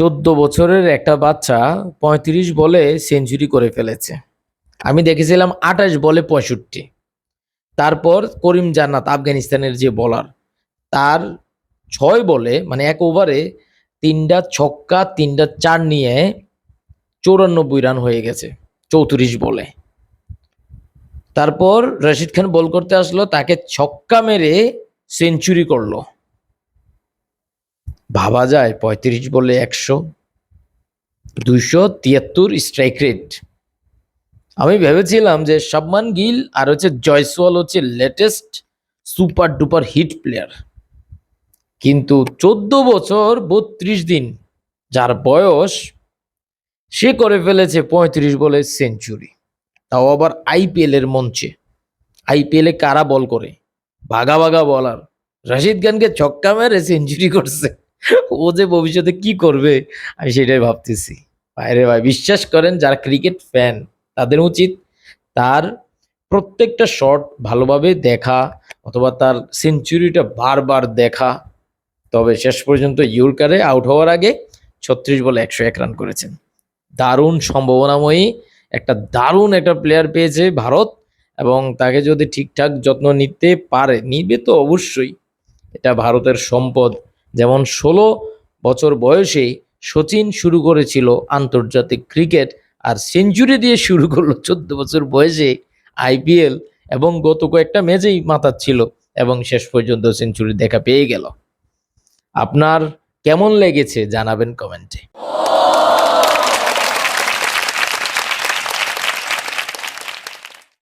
চোদ্দ বছরের একটা বাচ্চা পঁয়ত্রিশ বলে সেঞ্চুরি করে ফেলেছে। আমি দেখেছিলাম আঠাশ বলে পঁয়ষট্টি। তারপর করিম জান্নাত আফগানিস্তানের যে বলার তার ছয় বলে মানে এক ওভারে তিনটা ছক্কা, তিনটা চার নিয়ে চৌরানব্বই রান হয়ে গেছে, চৌত্রিশ বলে। তারপর রশিদ খান বল করতে আসলো, তাকে ছক্কা মেরে সেঞ্চুরি করল। ভাবা যায় পঁয়ত্রিশ বলে একশো, দুইশো তিয়াত্তর স্ট্রাইক রেট আমি ভেবেছিলাম যে শাবমান গিল আর হচ্ছে জয়সওয়াল হচ্ছে latest super duper hit player কিন্তু চোদ্দ বছর বত্রিশ দিন, যার বয়স সে করে ফেলেছে পঁয়ত্রিশ বলে সেঞ্চুরি তাও আবার আইপিএল এর মঞ্চে। আইপিএল কারা বল করে? ভাগা ভাগা বলার রশিদ খানকে ছক্কা মেরে সেঞ্চুরি করছে। ও যে ভবিষ্যতে কি করবে, আমি সেটাই ভাবতেছি। বাইরে ভাই, বিশ্বাস করেন, যারা ক্রিকেট ফ্যান তাদের উচিত তার প্রত্যেকটা শট ভালোভাবে দেখা অথবা তার সেঞ্চুরিটা বারবার দেখা। তবে শেষ পর্যন্ত ইউরকারে আউট হওয়ার আগে ছত্রিশ বলে একশো এক রান করেছেন। দারুণ সম্ভাবনাময়ী একটা দারুণ একটা প্লেয়ার পেয়েছে ভারত এবং তাকে যদি ঠিকঠাক যত্ন নিতে পারে, নিবে তো অবশ্যই। এটা ভারতের সম্পদ। যেমন ষোলো বছর বয়সে সচিন শুরু করেছিল আন্তর্জাতিক ক্রিকেট আর সেঞ্চুরি দিয়ে শুরু করল চোদ্দ বছর বয়সে আইপিএল এবং গত কয়েকটা ম্যাচেই মাতাচ্ছিল এবং শেষ পর্যন্ত সেঞ্চুরি দেখা পেয়ে গেল। আপনার কেমন লেগেছে জানাবেন কমেন্টে।